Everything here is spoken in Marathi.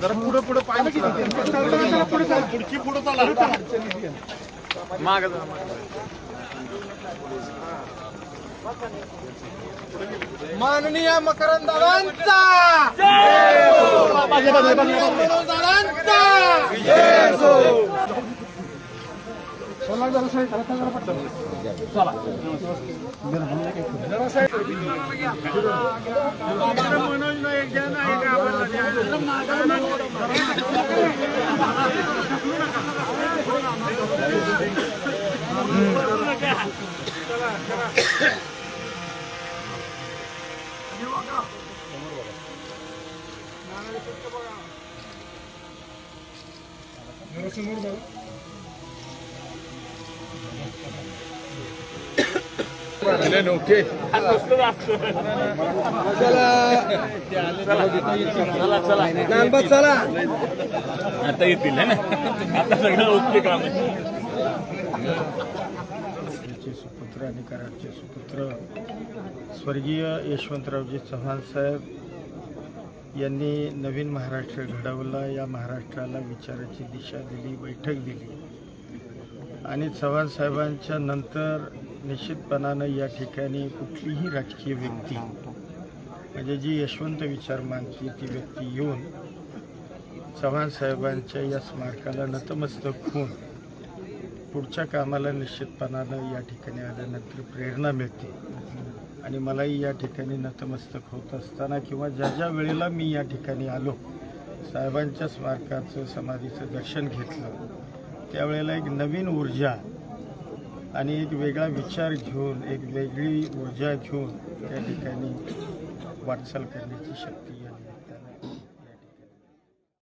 जरा पुढे पुढे पाहिलं की पुढची पुढे चाला माननीय मकरंद दादांचा よろしくお願いします。नानबा चला. आता येतील है ना? आता सगळं ओके काम. सुपुत्र आणि कराडचे सुपुत्र स्वर्गीय यशवंतरावजी चव्हाण साहेब यांनी नवीन महाराष्ट्र घडवला. या महाराष्ट्राला विचाराची दिशा दिली बैठक दिली. आणि चव्हाण साहेबांच्या नंतर निश्चितपणानं या ठिकाणी कुठलीही राजकीय व्यक्ती म्हणजे जी यशवंत विचार मानते ती व्यक्ती येऊन चव्हाण साहेबांच्या या स्मारकाला नतमस्तक होऊन पुढच्या कामाला निश्चितपणानं या ठिकाणी आल्यानंतर प्रेरणा मिळते. आणि मलाही या ठिकाणी नतमस्तक होत असताना किंवा ज्या ज्या वेळेला मी या ठिकाणी आलो साहेबांच्या स्मारकाचं समाधीचं दर्शन घेतलं त्यावेळेला एक नवीन ऊर्जा आणि एक वेगळा विचार घेऊन एक वेगळी ऊर्जा घेऊन त्या ठिकाणी वाटचाल करण्याची शक्ती आली